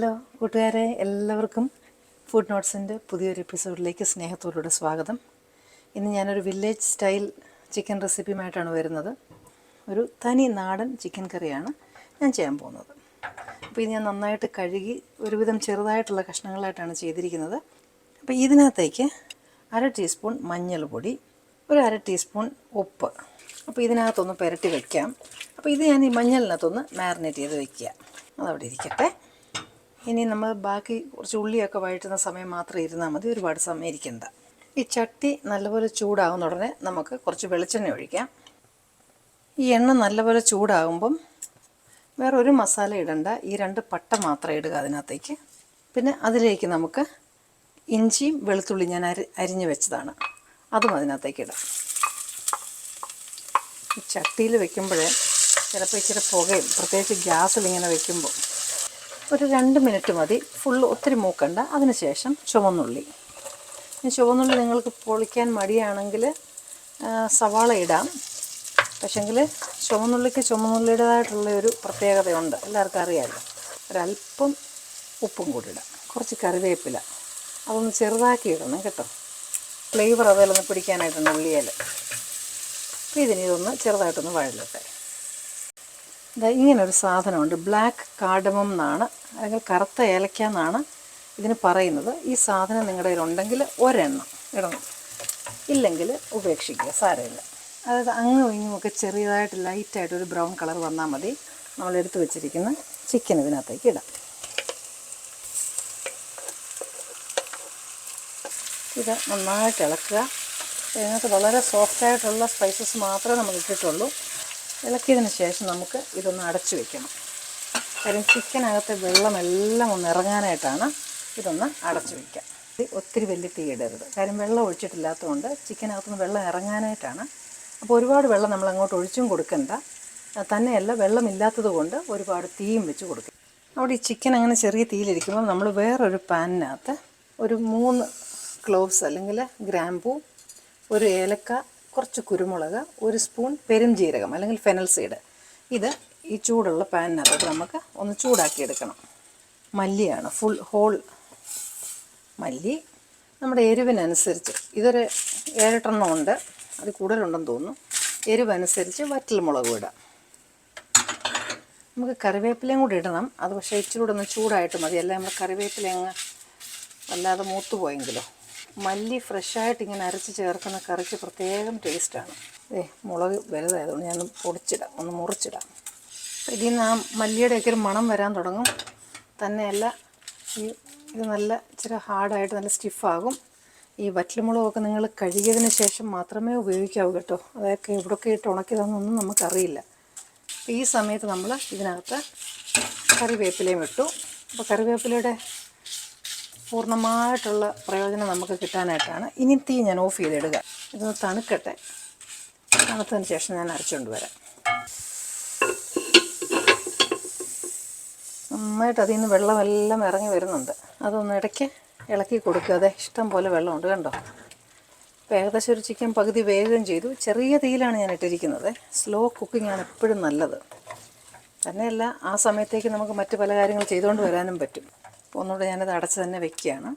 Hello കൂട്ടുകാരെ എല്ലാവർക്കും food നോട്ട്സിന്റെ പുതിയൊരു എപ്പിസോഡിലേക്ക് സ്നേഹത്തോടുകൂടെ സ്വാഗതം. ഇന്ന് ഞാനൊരു വില്ലേജ് സ്റ്റൈൽ ചിക്കൻ റെസിപ്പിയുമായിട്ടാണ് വരുന്നത്. ഒരു തനി നാടൻ ചിക്കൻ കറിയാണ് ഞാൻ ചെയ്യാൻ പോകുന്നത്. അപ്പോൾ ഇത് ഞാൻ നന്നായിട്ട് കഴുകി ഒരുവിധം ചെറുതായിട്ടുള്ള കഷ്ണങ്ങളായിട്ടാണ് ചെയ്തിരിക്കുന്നത്. അപ്പോൾ ഇതിനകത്തേക്ക് അര ടീസ്പൂൺ മഞ്ഞൾപ്പൊടി ഒരു അര ടീസ്പൂൺ ഉപ്പ്. അപ്പോൾ ഇതിനകത്തൊന്ന് പുരട്ടി വയ്ക്കാം അപ്പോൾ ഇത് ഞാൻ ഈ മഞ്ഞളിനകത്തൊന്ന് മാറിനേറ്റ് ചെയ്ത് വയ്ക്കുക അതവിടെ ഇരിക്കട്ടെ. ഇനി നമ്മൾ ബാക്കി കുറച്ച് ഉള്ളിയൊക്കെ വഴറ്റുന്ന സമയം മാത്രം ഇരുന്നാൽ മതി. ഒരുപാട് സമയം ഇരിക്കണ്ട. ഈ ചട്ടി നല്ലപോലെ ചൂടാകുന്ന ഉടനെ നമുക്ക് കുറച്ച് വെളിച്ചെണ്ണ ഒഴിക്കാം. ഈ എണ്ണ നല്ലപോലെ ചൂടാകുമ്പം വേറെ ഒരു മസാല ഇടണ്ട. ഈ രണ്ട് പട്ട മാത്രം ഇടുക അതിനകത്തേക്ക്. പിന്നെ അതിലേക്ക് നമുക്ക് ഇഞ്ചിയും വെളുത്തുള്ളി ഞാൻ അരി അരിഞ്ഞ് വെച്ചതാണ്. അതും അതിനകത്തേക്ക് ഇടാം. ഈ ചട്ടിയിൽ വെക്കുമ്പോൾ ചിലപ്പോൾ ഇച്ചിരി പുകയും പ്രത്യേകിച്ച് ഗ്യാസിൽ ഇങ്ങനെ വെക്കുമ്പോൾ ഒരു രണ്ട് മിനിറ്റ് മതി. ഫുൾ ഒത്തിരി മൂക്കണ്ട. അതിനുശേഷം ചുവന്നുള്ളി. ചുവന്നുള്ളി നിങ്ങൾക്ക് പൊളിക്കാൻ മടിയാണെങ്കിൽ സവാള ഇടാം. പക്ഷെങ്കിൽ ചുവന്നുള്ളിക്ക് ചുവന്നുള്ളിയുടേതായിട്ടുള്ള ഒരു പ്രത്യേകതയുണ്ട്. എല്ലാവർക്കും അറിയാമല്ലോ ഒരല്പം ഉപ്പും കൂടി ഇടാം. കുറച്ച് കറിവേപ്പില. അതൊന്ന് ചെറുതാക്കി ഇടണം കേട്ടോ. ഫ്ലേവർ അതിലൊന്ന് പിടിക്കാനായിട്ടുണ്ട് ഉള്ളിയിൽ അപ്പോൾ ഇതിനി ഇതൊന്ന് ചെറുതായിട്ടൊന്ന് വഴലട്ടെ. ഇങ്ങനൊരു സാധനമുണ്ട്. ബ്ലാക്ക് കാർഡമം എന്നാണ് അല്ലെങ്കിൽ കറുത്ത ഏലക്ക എന്നാണ് ഇതിന് പറയുന്നത്. ഈ സാധനം നിങ്ങളുടെ കയ്യിലുണ്ടെങ്കിൽ ഒരെണ്ണം ഇടണം. ഇല്ലെങ്കിൽ ഉപേക്ഷിക്കുക സാരമില്ല. അതായത് അങ്ങും ഇങ്ങുമൊക്കെ ചെറിയതായിട്ട് ലൈറ്റായിട്ട് ഒരു ബ്രൗൺ കളർ വന്നാൽ മതി. നമ്മൾ എടുത്തു വെച്ചിരിക്കുന്ന ചിക്കൻ ഇതിനകത്തേക്ക് ഇടാം. ഇത് നന്നായിട്ട് ഇളക്കുക. ഇതിനകത്ത് വളരെ സോഫ്റ്റായിട്ടുള്ള സ്പൈസസ് മാത്രമേ നമുക്ക് ഇട്ടിട്ടുള്ളൂ ഇളക്കിയതിന് ശേഷം നമുക്ക് ഇതൊന്ന് അടച്ചു വെക്കണം. കാര്യം ചിക്കനകത്തെ വെള്ളമെല്ലാം ഒന്ന് ഇറങ്ങാനായിട്ടാണ് ഇതൊന്ന് അടച്ചു വയ്ക്കുക ഒത്തിരി വലിയ തീ ഇടരുത്. കാര്യം വെള്ളം ഒഴിച്ചിട്ടില്ലാത്തതുകൊണ്ട് ചിക്കനകത്തുനിന്ന് വെള്ളം ഇറങ്ങാനായിട്ടാണ്. അപ്പോൾ ഒരുപാട് വെള്ളം നമ്മൾ അങ്ങോട്ട് ഒഴിച്ചും കൊടുക്കണ്ട. തന്നെയല്ല വെള്ളമില്ലാത്തത് കൊണ്ട് ഒരുപാട് തീയും വെച്ച് കൊടുക്കും. അവിടെ ഈ ചിക്കൻ അങ്ങനെ ചെറിയ തീയിലിരിക്കുമ്പോൾ നമ്മൾ വേറൊരു പാനിനകത്ത് ഒരു മൂന്ന് ക്ലോവ്സ് അല്ലെങ്കിൽ ഗ്രാമ്പൂ ഒരു ഏലക്ക കുറച്ച് കുരുമുളക് ഒരു സ്പൂൺ പെരുംജീരകം അല്ലെങ്കിൽ ഫെനൽ സീഡ് ഇത് ഈ ചൂടുള്ള പാനിനകത്ത് നമുക്ക് ഒന്ന് ചൂടാക്കിയെടുക്കണം. മല്ലിയാണ് ഫുൾ ഹോൾ മല്ലി. നമ്മുടെ എരിവിനനുസരിച്ച് ഇതൊരു ഏഴെട്ടെണ്ണം ഉണ്ട് അത് കൂടുതലുണ്ടെന്ന് തോന്നുന്നു. എരിവനുസരിച്ച് വറ്റൽ മുളകും ഇടാം നമുക്ക് കറിവേപ്പിലയും കൂടി ഇടണം. അത് പക്ഷേ ഇച്ചിരി കൂടെ ഒന്ന് ചൂടായിട്ട് മതി. അല്ല? നമ്മൾ കറിവേപ്പില അങ്ങ് വല്ലാതെ മൂത്തു പോയെങ്കിലോ. മല്ലി ഫ്രഷായിട്ട് ഇങ്ങനെ അരച്ച് ചേർക്കുന്ന കറിക്ക് പ്രത്യേകം ടേസ്റ്റാണ്. ഏ മുളക് വലുതായതുകൊണ്ട് ഞാൻ പൊടിച്ചിടാം ഒന്ന് മുറിച്ചിടാം. അപ്പോൾ ഇതിൽ നിന്ന് ആ മല്ലിയുടെയൊക്കെ ഒരു മണം വരാൻ തുടങ്ങും. തന്നെയല്ല ഈ ഇത് നല്ല ഇച്ചിരി ഹാർഡായിട്ട് നല്ല സ്റ്റിഫാകും. ഈ വറ്റൽമുളകൊക്കെ നിങ്ങൾ കഴുകിയതിന് ശേഷം മാത്രമേ ഉപയോഗിക്കാവൂ കേട്ടോ. അതൊക്കെ എവിടെയൊക്കെ ഇട്ട് ഉണക്കിയതാണെന്നൊന്നും നമുക്കറിയില്ല. അപ്പോൾ ഈ സമയത്ത് നമ്മൾ ഇതിനകത്ത് കറിവേപ്പിലയും ഇട്ടു. അപ്പോൾ കറിവേപ്പിലയുടെ പൂർണമായിട്ടുള്ള പ്രയോജനം നമുക്ക് കിട്ടാനായിട്ടാണ്. ഇനി തീ ഞാൻ ഓഫ് ചെയ്തിടുക ഇതൊന്ന് തണുക്കട്ടെ. തണുത്തതിന് ശേഷം ഞാൻ അരച്ചുകൊണ്ട് വരാം. നന്നായിട്ട് അതിൽ നിന്ന് വെള്ളമെല്ലാം ഇറങ്ങി വരുന്നുണ്ട്. അതൊന്ന് ഇടയ്ക്ക് ഇളക്കി കൊടുക്കുക. അതെ ഇഷ്ടം പോലെ വെള്ളമുണ്ട് കണ്ടോ? അപ്പോൾ ഏകദേശം ഒരു ചിക്കൻ പകുതി വേഗം ചെയ്തു. ചെറിയ തീയിലാണ് ഞാൻ ഇട്ടിരിക്കുന്നത്. സ്ലോ കുക്കിംഗ് ആണ് എപ്പോഴും നല്ലത്. തന്നെയല്ല ആ സമയത്തേക്ക് നമുക്ക് മറ്റു പല കാര്യങ്ങൾ ചെയ്തുകൊണ്ട് വരാനും പറ്റും. അപ്പോൾ ഒന്നുകൂടെ ഞാനത് അടച്ച് തന്നെ വെക്കുകയാണ്.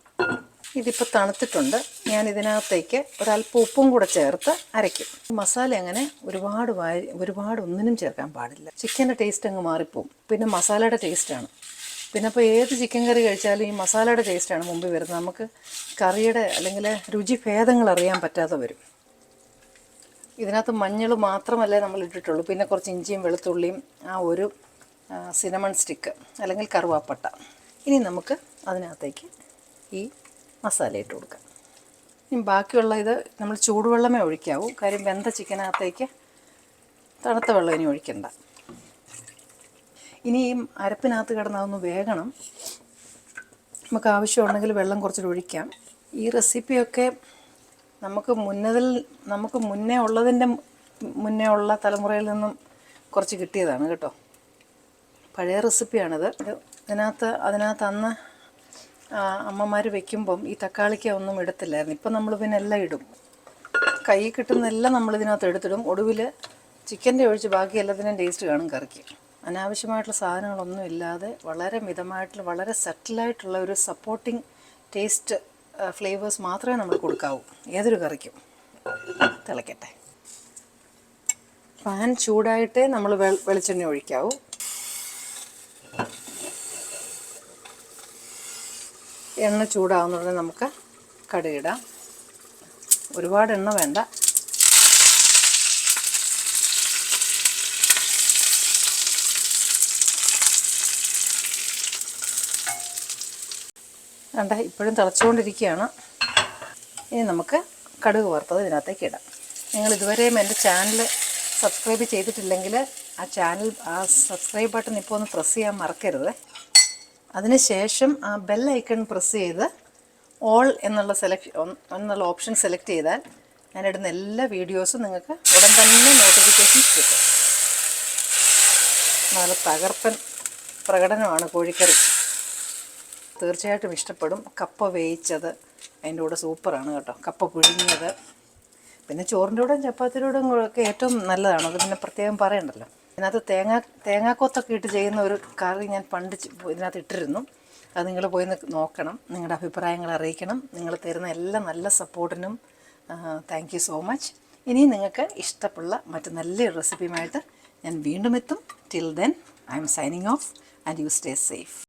ഇതിപ്പോൾ തണുത്തിട്ടുണ്ട്. ഞാൻ ഇതിനകത്തേക്ക് ഒരല്പം ഉപ്പും കൂടെ ചേർത്ത് അരയ്ക്കും. മസാല അങ്ങനെ ഒരുപാട് വാരി ഒരുപാട് ഒന്നിനും ചേർക്കാൻ പാടില്ല. ചിക്കന്റെ ടേസ്റ്റ് അങ്ങ് മാറിപ്പോവും. പിന്നെ മസാലയുടെ ടേസ്റ്റാണ് പിന്നെ അപ്പോൾ ഏത് ചിക്കൻ കറി കഴിച്ചാലും ഈ മസാലയുടെ ടേസ്റ്റാണ് മുമ്പിൽ വരുന്നത്. നമുക്ക് കറിയുടെ അല്ലെങ്കിൽ രുചി ഭേദങ്ങൾ അറിയാൻ പറ്റാതെ വരും. ഇതിനകത്ത് മഞ്ഞൾ മാത്രമല്ലേ നമ്മൾ ഇട്ടിട്ടുള്ളൂ. പിന്നെ കുറച്ച് ഇഞ്ചിയും വെളുത്തുള്ളിയും ആ ഒരു സിനമൺ സ്റ്റിക്ക് അല്ലെങ്കിൽ കറുവാപ്പട്ട. ഇനി നമുക്ക് അതിനകത്തേക്ക് ഈ മസാല ഇട്ട് കൊടുക്കാം. ഇനി ബാക്കിയുള്ള ഇത് നമ്മൾ ചൂടുവെള്ളമേ ഒഴിക്കാവൂ. കാര്യം വെന്ത ചിക്കനകത്തേക്ക് തണുത്ത വെള്ളം ഇനി ഒഴിക്കണ്ട. ഇനി ഈ അരപ്പിനകത്ത് കിടന്നതൊന്ന് വേഗണം നമുക്ക് ആവശ്യമുണ്ടെങ്കിൽ വെള്ളം കുറച്ചിട്ട് ഒഴിക്കാം. ഈ റെസിപ്പിയൊക്കെ നമുക്ക് മുന്നതിൽ നമുക്ക് മുന്നേ ഉള്ളതിന്റെ മുന്നേ ഉള്ള തലമുറയിൽ നിന്നും കുറച്ച് കിട്ടിയതാണ് കേട്ടോ. പഴയ റെസിപ്പിയാണിത്. ഇത് അതിനകത്ത് അന്ന് അമ്മമാർ വെക്കുമ്പം ഈ തക്കാളിക്ക ഒന്നും ഇടത്തില്ലായിരുന്നു. ഇപ്പം നമ്മൾ പിന്നെ എല്ലാം ഇടും. കൈ കിട്ടുന്നതെല്ലാം നമ്മൾ ഇതിനകത്ത് എടുത്തിടും. ഒടുവിൽ ചിക്കന്റെ ഒഴിച്ച് ബാക്കി എല്ലാത്തിനും ടേസ്റ്റ് കാണും കറിക്ക്. അനാവശ്യമായിട്ടുള്ള സാധനങ്ങളൊന്നും ഇല്ലാതെ വളരെ മിതമായിട്ടുള്ള വളരെ സെറ്റിലായിട്ടുള്ള ഒരു സപ്പോർട്ടിങ് ടേസ്റ്റ് ഫ്ലേവേഴ്സ് മാത്രമേ നമ്മൾ കൊടുക്കാവൂ. ഏതൊരു കറിക്കും. തിളയ്ക്കട്ടെ പാൻ ചൂടായിട്ടേ നമ്മൾ വെളിച്ചെണ്ണ ഒഴിക്കാവൂ. എണ്ണ ചൂടാവുന്നുണ്ടെങ്കിൽ നമുക്ക് കടുകിടാം. ഒരുപാട് എണ്ണ വേണ്ട. വേണ്ട ഇപ്പോഴും തിളച്ചുകൊണ്ടിരിക്കുകയാണ്. ഇനി നമുക്ക് കടുക് വറുത്തത് ഇതിനകത്തേക്ക് ഇടാം. നിങ്ങൾ ഇതുവരെയും എന്റെ ചാനൽ സബ്സ്ക്രൈബ് ചെയ്തിട്ടില്ലെങ്കിൽ ആ ചാനൽ ആ സബ്സ്ക്രൈബ് ബട്ടൺ ഇപ്പോൾ ഒന്ന് പ്രസ് ചെയ്യാൻ മറക്കരുത്. അതിനുശേഷം ആ ബെൽ ഐക്കൺ പ്രസ് ചെയ്ത് ഓൾ എന്നുള്ള സെലക്ട് എന്നുള്ള ഓപ്ഷൻ സെലക്ട് ചെയ്താൽ ഞാനിടുന്ന എല്ലാ വീഡിയോസും നിങ്ങൾക്ക് ഉടൻ തന്നെ നോട്ടിഫിക്കേഷൻസ് കിട്ടും. നല്ല തകർപ്പൻ പ്രകടനമാണ് കോഴിക്കറി. തീർച്ചയായിട്ടും ഇഷ്ടപ്പെടും. കപ്പ വേയിച്ചത് അതിന്റെ കൂടെ സൂപ്പറാണ് കേട്ടോ. കപ്പ പുഴുങ്ങിയത്. പിന്നെ ചോറിന്റെ കൂടെ ചപ്പാത്തിയുടെ കൂടെ ഒക്കെ ഏറ്റവും നല്ലതാണ്. അത് പിന്നെ പ്രത്യേകം പറയണ്ടല്ലോ. ഇതിനകത്ത് തേങ്ങ തേങ്ങാക്കൊത്തൊക്കെ ഇട്ട് ചെയ്യുന്ന ഒരു കറി ഞാൻ പണ്ട് ഇതിനകത്ത് ഇട്ടിരുന്നു. അത് നിങ്ങൾ പോയി നോക്കണം. നിങ്ങളുടെ അഭിപ്രായങ്ങൾ അറിയിക്കണം. നിങ്ങൾ തരുന്ന എല്ലാ നല്ല സപ്പോർട്ടിനും താങ്ക് യു സോ മച്ച് ഇനി നിങ്ങൾക്ക് ഇഷ്ടമുള്ള മറ്റ് നല്ലൊരു റെസിപ്പിയുമായിട്ട് ഞാൻ വീണ്ടും എത്തും. Till then I'm signing off and you stay safe